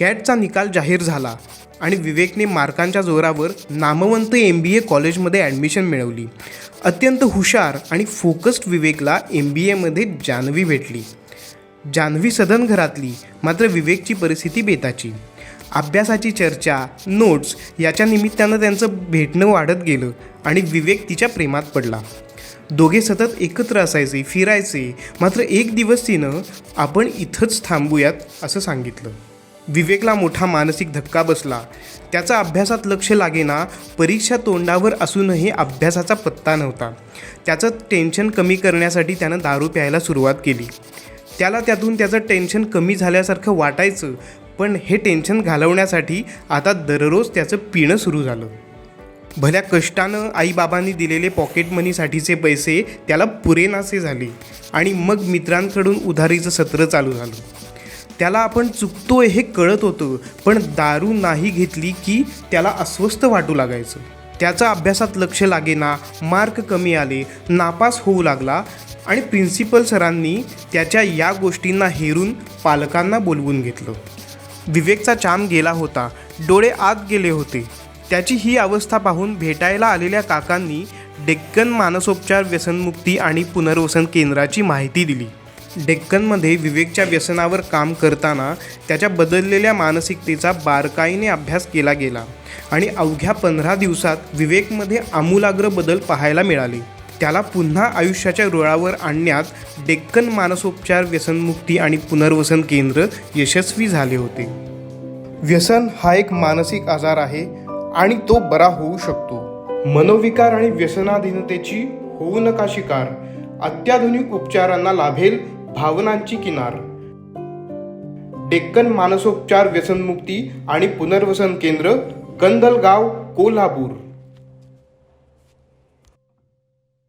कॅटचा निकाल जाहीर झाला आणि विवेकने मार्कांच्या जोरावर नामवंत एम बी ए कॉलेजमध्ये ॲडमिशन मिळवली. अत्यंत हुशार आणि फोकस्ड विवेकला एम बी एमध्ये जान्हवी भेटली. जान्हवी सदन घरातली मात्र विवेकची परिस्थिती बेताची. अभ्यासाची चर्चा नोट्स याच्या निमित्तानं त्यांचं भेटणं वाढत गेलं आणि विवेक तिच्या प्रेमात पडला. दोघे सतत एकत्र असायचे फिरायचे मात्र एक दिवस तिनं आपण इथंच थांबूयात असं सांगितलं. विवेकला मोठा मानसिक धक्का बसला. त्याचा अभ्यासात लक्ष लागेना परीक्षा तोंडावर असूनही अभ्यासाचा पत्ता नव्हता. त्याचं टेन्शन कमी करण्यासाठी त्यानं दारू प्यायला सुरुवात केली. त्याला त्यातून त्याचं टेन्शन कमी झाल्यासारखं वाटायचं पण हे टेन्शन घालवण्यासाठी आता दररोज त्याचं पिणं सुरू झालं. भल्या कष्टानं आईबाबांनी दिलेले पॉकेट मनीसाठीचे पैसे त्याला पुरेनासे झाले आणि मग मित्रांकडून उधारीचं सत्र चालू झालं. त्याला आपण चुकतोय हे कळत होतं पण दारू नाही घेतली की त्याला अस्वस्थ वाटू लागायचं. त्याचा अभ्यासात लक्ष लागेना मार्क कमी आले नापास होऊ लागला आणि प्रिन्सिपल सरांनी त्याच्या या गोष्टींना हेरून पालकांना बोलवून घेतलं. विवेकचा चाम गेला होता डोळे आत गेले होते. त्याची ही अवस्था पाहून भेटायला आलेल्या काकांनी डेक्कन मानसोपचार व्यसनमुक्ती आणि पुनर्वसन केंद्राची माहिती दिली. डेक्कनमध्ये विवेकच्या व्यसनावर काम करताना त्याच्या बदललेल्या मानसिकतेचा बारकाईने अभ्यास केला गेला आणि अवघ्या पंधरा दिवसात विवेकमध्ये आमूलाग्र बदल पाहायला मिळाले. त्याला पुन्हा आयुष्याच्या रुळावर आणण्यात डेक्कन मानसोपचार व्यसनमुक्ती आणि पुनर्वसन केंद्र यशस्वी झाले होते. व्यसन हा एक मानसिक आजार आहे आणि तो बरा होऊ शकतो. मनोविकार आणि व्यसनाधीनतेची होऊ नका शिकार. अत्याधुनिक उपचारांना लाभेल भावनांची किनार. डेक्कन मानसोपचार व्यसनमुक्ती आणि पुनर्वसन केंद्र कंदलगाव कोल्हापूर.